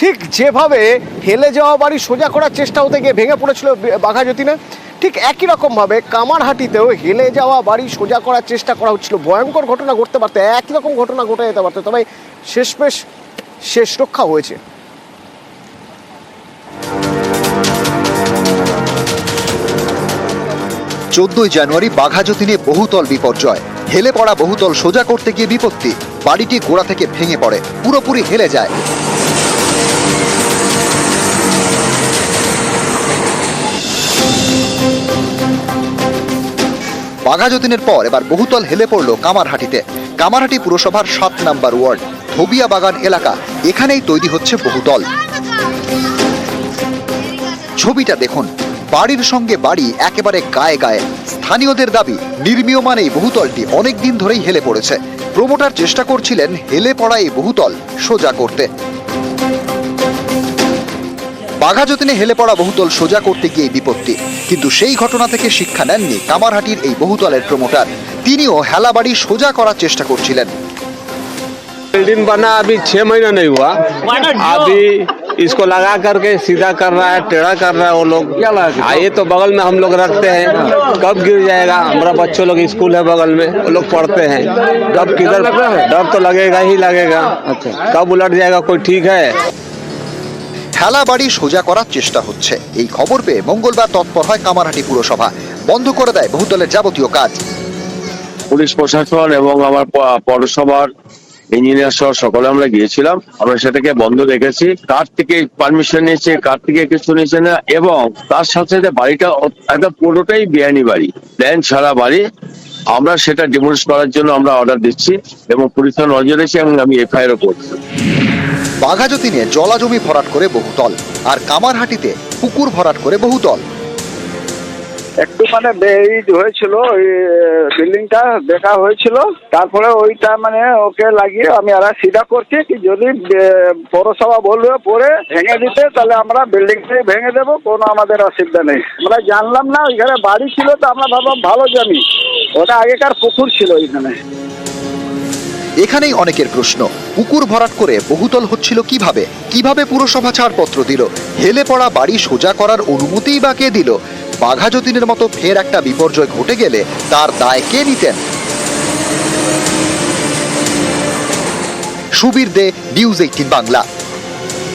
ঠিক যেভাবে হেলে যাওয়া বাড়ি সোজা করার চেষ্টা হতে গিয়ে ভেঙে পড়েছিল বাঘা যতীনে, ঠিক একই রকমভাবে কামারহাটিতেও হেলে যাওয়া বাড়ি সোজা করার চেষ্টা করা হচ্ছিল। ভয়ঙ্কর ঘটনা ঘটতে পারতো, একই রকম ঘটনা ঘটে যেতে পারতো, তবে শেষমেশ শেষ রক্ষা হয়েছে। চোদ্দই জানুয়ারি বাঘাযতীনে বহুতল বিপর্যয়। হেলে পড়া বহুতল সোজা করতে গিয়ে বিপত্তি। বাড়িটি গোড়া থেকে ভেঙে পড়ে, পুরোপুরি হেলে যায়। বাঘাযতীনের পর এবার বহুতল হেলে পড়ল কামারহাটিতে। কামারহাটি পুরসভার সাত নাম্বার ওয়ার্ড, ধবিয়া বাগান এলাকা। এখানেই তৈরি হচ্ছে বহুতল। ছবিটা দেখুন। বাড়ির সঙ্গে বাড়ি একেবারে গায়ে গায়ে। স্থানীয়দের দাবি নির্মীয়মান এই বহুতলটি অনেক দিন ধরেই হেলে পড়েছে। প্রমোটার চেষ্টা করছিলেন হেলে পড়া এই বহুতল সোজা করতে। বাঘাযতীনে হেলে পড়া বহুতল সোজা করতে গিয়ে এই বিপত্তি কিন্তু সেই ঘটনা থেকে শিক্ষা নেননি কামারহাটির এই বহুতলের প্রমোটার তিনিও হেলা বাড়ি সোজা করার চেষ্টা করছিলেন बिल्डिंग बना अभी छह महीना नहीं हुआ अभी इसको लगा करके सीधा कर रहा है टेढ़ा कर रहा है वो लोग आइए तो बगल में हम लोग रखते हैं कब गिर जाएगा हमारा बच्चों लोग स्कूल है बगल में वो लोग पढ़ते हैं कब किधर डर तो लगेगा ही लगेगा कब उलट जाएगा कोई ठीक है ঠেলা বাড়ি সোজা করার চেষ্টা হচ্ছে। এই খবর পেয়ে মঙ্গলবার তৎপর হয় কামারহাটি পুরসভা। বন্ধ করে দেয় বহুতলের যাবতীয় কাজ। পুলিশ প্রশাসন এবং আমার পৌরসভার ইঞ্জিনিয়ার সহ সকলে আমরা গিয়েছিলাম। আমরা সেটাকে বন্ধ রেখেছি। কার থেকে পারমিশন নিয়েছে, কার থেকে কিছু নিয়েছে না, এবং তার সাথে সাথে বাড়িটা একদম পুরোটাই বেআইনি বাড়ি। প্ল্যান ছাড়া বাড়ি। আমরা সেটা ডিমোলিশ করার জন্য আমরা অর্ডার দিচ্ছি এবং পুলিশের নজর রেখেছি এবং আমি এফআইআরও করছি। বাঘাযতীনে জলাজমি ভরাট করে বহুতল আর কামারহাটিতে পুকুর ভরাট করে বহুতল একটু মানে বেইড হয়েছিল ওই বিল্ডিংটা দেখা হয়েছিল তারপরে ওইটা মানে ওকে লাগিয়ে আমি আর সিধা করছি কি যদি পৌরসভা বলবে পরে ভেঙে দিতে তাহলে আমরা বিল্ডিংটাই ভেঙে দেবো কোনো আমাদের অসুবিধা নেই। আমরা জানলাম না ওইখানে বাড়ি ছিল তো আমরা ভাবলাম ভালো জানি। ওটা আগেকার পুকুর ছিল ওইখানে। এখানেই অনেকের প্রশ্ন, পুকুর ভরাট করে বহুতল হচ্ছিল কীভাবে? কীভাবে পুরসভা ছাড়পত্র দিল? হেলে পড়া বাড়ি সোজা করার অনুমতিই বা কে দিল? বাঘাযতীনের মতো ফের একটা বিপর্যয় ঘটে গেলে তার দায় কে নিতেন? Subir De, news eighteen Bangla.